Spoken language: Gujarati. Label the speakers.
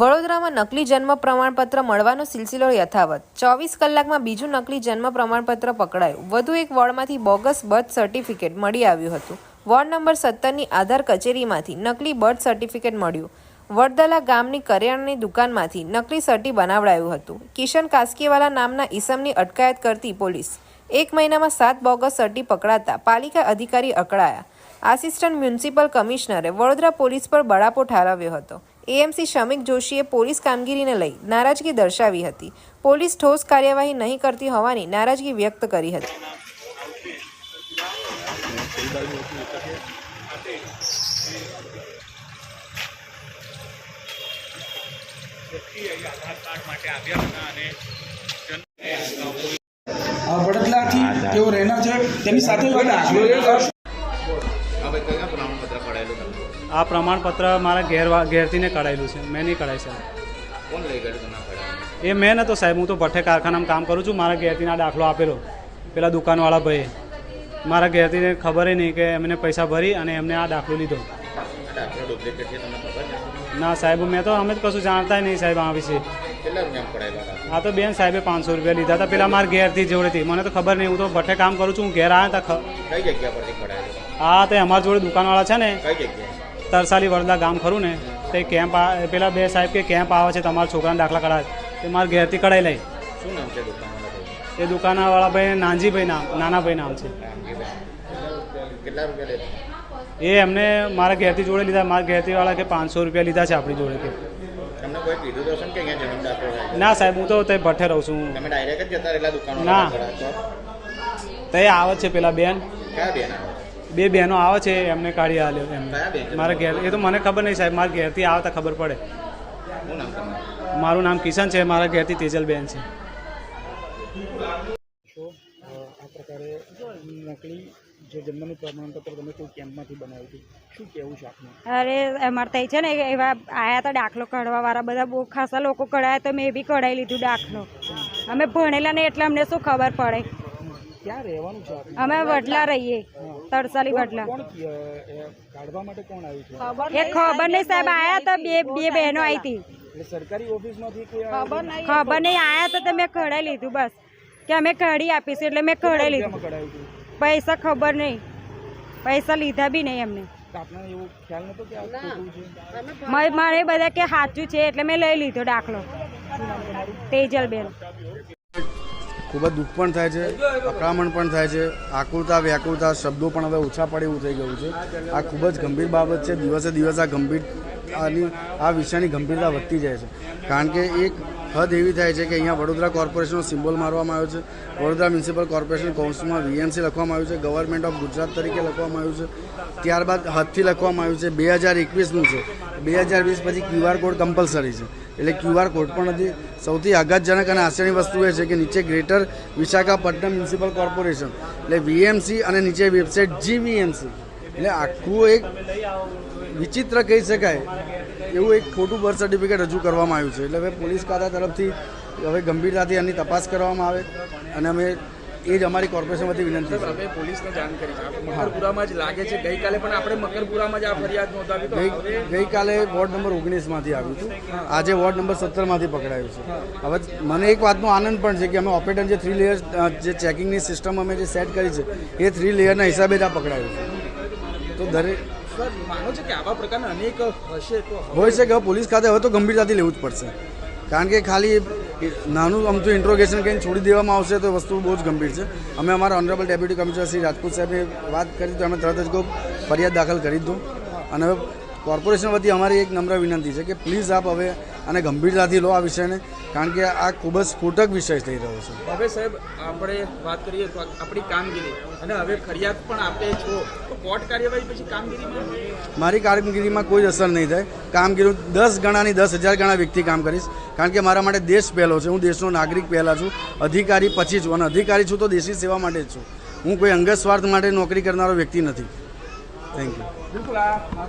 Speaker 1: વડોદરામાં નકલી જન્મ પ્રમાણપત્ર મળવાનો સિલસિલો યથાવત. ચોવીસ કલાકમાં બીજું નકલી જન્મ પ્રમાણપત્ર પકડાયું. વધુ એક વોર્ડમાંથી બોગસ બર્થ સર્ટિફિકેટ મળી આવ્યું હતું. વોર્ડ નંબર સત્તરની આધાર કચેરીમાંથી નકલી બર્થ સર્ટિફિકેટ મળ્યું. વડદલા ગામની કરિયાણાની દુકાનમાંથી નકલી સર્ટી બનાવડાયું હતું. કિશન કાસ્કીવાલા નામના ઈસમની અટકાયત કરતી પોલીસ એક મહિનામાં સાત બોગસ સર્ટી પકડાતા પાલિકા અધિકારી અકળાયા. આસિસ્ટન્ટ મ્યુનિસિપલ કમિશનરે વડોદરા પોલીસ પર બળાપો ઠાલવ્યો હતો. એએમસી શમિક જોશીએ પોલીસ કામગીરીને લઈ નારાજગી દર્શાવી હતી. પોલીસ ઠોસ કાર્યવાહી નહીં કરતી હોવાની નારાજગી વ્યક્ત કરી હતી.
Speaker 2: વડોદરાથી તેઓ રહેના છે. તેની સાથે
Speaker 3: આ પ્રમાણપત્ર મારા ઘેર ઘેરથીને કઢાયેલું છે. મેં નહીં કઢાય સાહેબ.
Speaker 4: કોણ લઈ ગયું
Speaker 3: એ મેં નતો સાહેબ હું તો ભઠ્ઠે કારખાનામાં કામ કરું છું મારા ઘેરથી આ દાખલો આપેલો. પેલા દુકાનવાળા ભાઈએ. મારા ઘેરથી ખબર નહીં કે એમને પૈસા ભરી અને એમને આ દાખલો લીધો. ના સાહેબ મેં તો અમે તો કશું જાણતા નહીં સાહેબ આ વિશે. આ તો બેન સાહેબે પાંચસો રૂપિયા લીધા હતા પેલા મારા ઘેરથી જોડેથી. મને તો ખબર નહીં હું તો ભઠ્ઠે કામ કરું છું હું ઘેર આવ્યા હતા આ તે અમારા જોડે દુકાનવાળા છે ને.
Speaker 4: કઈ જગ્યાએ?
Speaker 3: તરસાલી વડલા ગામ ખરું ને તે કેમ્પ પેલા બે સાહેબ કે કેમ્પ આવે છે તમારા છોકરાને દાખલા કઢાય તે મારા ઘેરથી કઢાઈ લઈ
Speaker 4: શું નામ છે
Speaker 3: એ દુકાનવાળા ભાઈ નાનજીભાઈ નામ નાના ભાઈ નામ છે.
Speaker 4: કેટલા રૂપિયા
Speaker 3: એ એમને મારા ઘેરથી જોડે લીધા મારા ઘેરથી વાળા કે પાંચસો રૂપિયા લીધા છે આપણી જોડે કે.
Speaker 4: ને
Speaker 3: સાહેબ હું તો તે ભઠ્ઠે રહું છું.
Speaker 4: તમે ડાયરેક્ટ જ જતા રહેલા દુકાનો
Speaker 3: ના. તે આવે છે પેલા બેન.
Speaker 4: કયા બેન આવે?
Speaker 3: બે બહેનો આવે છે એમને કાઢી આલ્યો એમને? મારા ઘેર એ તો મને ખબર નહીં સાહેબ મારા ઘેરથી આવતા ખબર પડે. મારું નામ કિશન છે મારા ઘેરથી તેજલબેન છે.
Speaker 2: આ પ્રકારે નકલી જે જન્મનું પ્રમાણપત્ર તમે કોઈ કેમ્પમાંથી બનાવ્યું હતું શું કહેવું છે આપનું?
Speaker 5: અરે અમારે ત્યાં છે ને એવા આયા હતા દાખલો કઢવા વાળા બધા બહુ ખાસા લોકો કઢાયા તો મેં બી કઢાવી લીધું દાખલો. અમે ભણેલા ને એટલે અમને શું ખબર પડે?
Speaker 2: ક્યાં રહેવાનું છે
Speaker 5: અમે વડલા રહીએ તરસાલી વડલા.
Speaker 2: કાઢવા માટે કોણ આવ્યું છે?
Speaker 5: એ ખબર નહીં સાહેબ આયા તો બે બે બહેનો આવી હતી
Speaker 2: એટલે સરકારી ઓફિસમાંથી ખબર નહીં
Speaker 5: ખબર નહીં આયા તો મેં કઢાઈ લીધું બસ. કે અમે કઢી આપીશું એટલે મેં કઢાઈ લીધું. પૈસા ખબર નહીં. પૈસા લીધા બી નહીં એમને. મારે બધા કે સાચું છે એટલે મેં લઈ લીધો દાખલો તેજલબેન.
Speaker 6: ખૂબ જ દુઃખ પણ થાય છે, અકળામણ પણ થાય છે આકુલતા વ્યાકુરતા શબ્દો પણ હવે ઓછા પડે એવું થઈ ગયું છે. આ ખૂબ જ ગંભીર બાબત છે, દિવસે દિવસે આ ગંભીર આની આ વિષયની ગંભીરતા વધતી જાય છે. કારણ કે એક હદ એવી થાય છે કે અહીંયા વડોદરા કોર્પોરેશનનો સિમ્બોલ મારવામાં આવ્યો છે. વડોદરા મ્યુનિસિપલ કોર્પોરેશન કૌન્સિલમાં વીએમસી લખવામાં આવ્યું છે. ગવર્મેન્ટ ઓફ ગુજરાત તરીકે લખવામાં આવ્યું છે. ત્યારબાદ હદથી લખવામાં આવ્યું છે. બે હજાર એકવીસનું છે. બે હજાર વીસ પછી ક્યુઆર કોડ કમ્પલસરી છે. એટલે ક્યુઆર કોડ પણ નથી સૌથી આઘાતજનક અને હાસ્યની વસ્તુ એ છે કે નીચે ગ્રેટર વિશાખાપટ્ટનમ મ્યુનિસિપલ કોર્પોરેશન, એટલે વીએમસી અને નીચે વેબસાઇટ જીવીએમસી. એટલે આખું એક વિચિત્ર કહી શકાય. એવું એક ખોટું બર્થ સર્ટિફિકેટ રજૂ કરવામાં આવ્યું છે. એટલે હવે પોલીસ ખાતા તરફથી હવે ગંભીરતાથી એની તપાસ કરવામાં આવે અને અમે એ જ અમારી કોર્પોરેશનમાંથી વિનંતી છે.
Speaker 2: અમે પોલીસને જાણ કરી છે. મકરપુરામાં જ લાગે છે. ગઈકાલે પણ આપણે મકરપુરામાં જ આ ફરિયાદ નોંધાવી તો
Speaker 6: ગઈકાલે વોર્ડ નંબર ઓગણીસમાંથી આવ્યું હતું. આજે વોર્ડ નંબર સત્તરમાંથી પકડાયું છે. હવે મને એક વાતનો આનંદ પણ છે કે અમે ઓપરેટર જે થ્રી લેયર જે ચેકિંગની સિસ્ટમ અમે જે સેટ કરી છે એ થ્રી લેયરના હિસાબે જ આ પકડાયું છે. તો દરેક હોય છે કે પોલીસ ખાતે, હવે તો ગંભીરતાથી લેવું જ પડશે. કારણ કે ખાલી નાનું અમથું ઇન્ટ્રોગેશન કરીને છોડી દેવામાં આવશે તો વસ્તુ બહુ જ ગંભીર છે. અમે અમારા honourable deputy commissioner Shri Rajput સાહેબે વાત કરી, તો અમે તરત જ કોઈ ફરિયાદ દાખલ કરી દઉં. અને હવે કોર્પોરેશન વતી અમારી એક નમ્ર વિનંતી છે કે પ્લીઝ આપ હવે આને ગંભીરતાથી લો આ વિષયને કારણ કે આ ખૂબ જ સ્ફોટક વિષય થઈ રહ્યો છે.
Speaker 2: હવે સાહેબ આપણે વાત કરીએ તો આપણી કામગીરી. અને હવે ફરિયાદ પણ આપે છો. તો કોર્ટ કાર્યવાહી પછી કામગીરી
Speaker 6: મારી કામગીરીમાં કોઈ અસર નહીં થાય. કામગીરી દસ ગણાની દસ હજાર ગણા વ્યક્તિ કામ કરીશ. કારણ કે મારા માટે દેશ પહેલો છે. હું દેશનો નાગરિક પહેલાં છું. અધિકારી પછી છું. અને અધિકારી છું તો દેશની સેવા માટે જ છું. હું કોઈ અંગત સ્વાર્થ માટે નોકરી કરનારો વ્યક્તિ નથી. થેન્ક યુ
Speaker 2: બિલકુલ આ